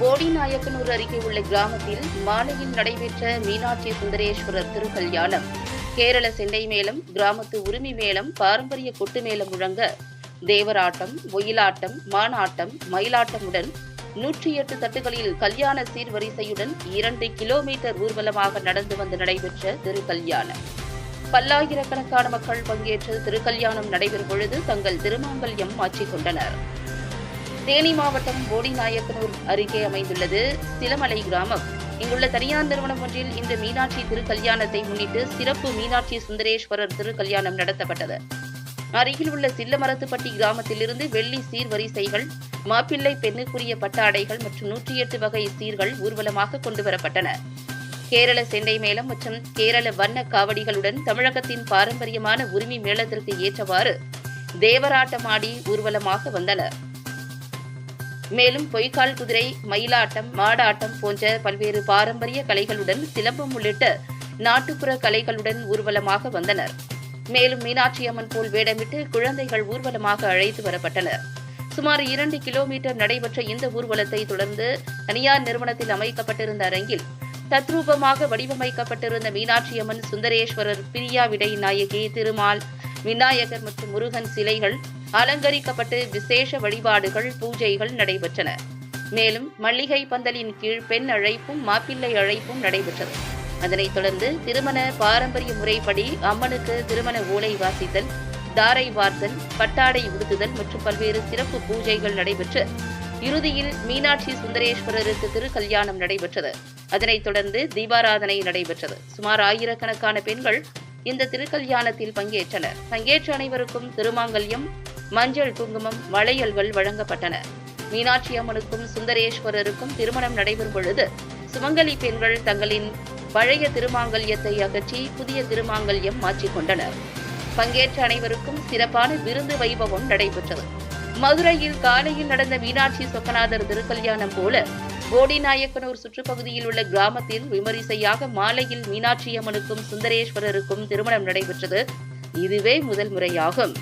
போடிநாயக்கனூர் அருகே உள்ள கிராமத்தில் மாலையில் நடைபெற்ற மீனாட்சி சுந்தரேஸ்வரர் திருக்கல்யாணம். கேரள செண்டை மேளம் கிராமத்து உரிமை மேளம் பாரம்பரிய கொட்டு மேளம் முழங்க தேவராட்டம் ஒயிலாட்டம் மானாட்டம் மயிலாட்டமுடன் நூற்றி எட்டு தட்டுகளில் கல்யாண சீர்வரிசையுடன் இரண்டு கிலோமீட்டர் ஊர்வலமாக நடந்து வந்து நடைபெற்ற திருக்கல்யாணம். பல்லாயிரக்கணக்கான மக்கள் பங்கேற்று திருக்கல்யாணம் நடைபெறும் பொழுது தங்கள் திருமாங்கல்யம் மாற்றிக்கொண்டனர் தேனி மாவட்டம் போடிநாயக்கனூர் அருகே அமைந்துள்ளது சிலமலை கிராமம். இங்குள்ள தனியார் நிறுவனம் ஒன்றில் இந்த மீனாட்சி திருக்கல்யாணத்தை முன்னிட்டு சிறப்பு மீனாட்சி சுந்தரேஸ்வரர் திருக்கல்யாணம் நடத்தப்பட்டது. அருகில் உள்ள சில்லமரத்துப்பட்டி கிராமத்திலிருந்து வெள்ளி சீர்வரிசைகள் மாப்பிள்ளை பெண்ணுக்குரிய பட்டாடைகள் மற்றும் நூற்றி எட்டு வகை சீர்கள் ஊர்வலமாக கொண்டுவரப்பட்டன. கேரள செண்டை மேளம் மற்றும் கேரள வண்ண காவடிகளுடன் தமிழகத்தின் பாரம்பரியமான உரிமை மேளத்திற்கு ஏற்றவாறு தேவராட்டமாடி ஊர்வலமாக வந்தனர் மேலும் பொய்க்கால் குதிரை மயிலாட்டம் மாடாட்டம் போன்ற பல்வேறு பாரம்பரிய கலைகளுடன் சிலம்பம் உள்ளிட்ட நாட்டுப்புற கலைகளுடன் ஊர்வலமாக வந்தனர். மேலும் மீனாட்சி அம்மன் போல் வேடமிட்டு குழந்தைகள் ஊர்வலமாக அழைத்து வரப்பட்டனர். சுமார் இரண்டு கிலோமீட்டர் நடைபெற்ற இந்த ஊர்வலத்தை தொடர்ந்து தனியார் நிறுவனத்தில் அமைக்கப்பட்டிருந்த அரங்கில் தத்ரூபமாக வடிவமைக்கப்பட்டிருந்த மீனாட்சி அம்மன் சுந்தரேஸ்வரர் பிரியா விடை நாயகி திருமால் விநாயகர் மற்றும் முருகன் சிலைகள் அலங்கரிக்கப்பட்டு விசேஷ வழிபாடுகள் பூஜைகள் நடைபெற்றன. மேலும் மல்லிகை பந்தலின் கீழ் பெண் அழைப்பும் மாப்பிள்ளை அழைப்பும் நடைபெற்றது. அதனைத் தொடர்ந்து திருமண பாரம்பரிய முறைப்படி அம்மனுக்கு திருமண ஓலை வாசித்தல் தாரை வார்த்தல் பட்டாடை உடுத்துதல் மற்றும் பல்வேறு சிறப்பு பூஜைகள் நடைபெற்று இறுதியில் மீனாட்சி சுந்தரேஸ்வரருக்கு திருக்கல்யாணம் நடைபெற்றது. அதனைத் தொடர்ந்து தீபாராதனை நடைபெற்றது. சுமார் ஆயிரக்கணக்கான பெண்கள் இந்த திருக்கல்யாணத்தில் பங்கேற்றனர். பங்கேற்ற அனைவருக்கும் திருமாங்கல்யம் மஞ்சள் குங்குமம் வளையல்கள் வழங்கப்பட்டன. மீனாட்சி அம்மனுக்கும் சுந்தரேஸ்வரருக்கும் திருமணம் நடைபெறும் பொழுது சுமங்கலி பெண்கள் தங்களின் பழைய திருமாங்கல்யத்தை அகற்றி புதிய திருமாங்கல்யம் மாற்றிக்கொண்டனர் பங்கேற்ற அனைவருக்கும் சிறப்பான விருந்து வைபவம் நடைபெற்றது. மதுரையில் காலையில் நடந்த மீனாட்சி சொக்கநாதர் திருக்கல்யாணம் போல போடிநாயக்கனூர் சுற்றுப்பகுதியில் உள்ள கிராமத்தில் விமரிசையாக மாலையில் மீனாட்சி அம்மனுக்கும் சுந்தரேஸ்வரருக்கும் திருமணம் நடைபெற்றது. இதுவே முதல் முறையாகும்.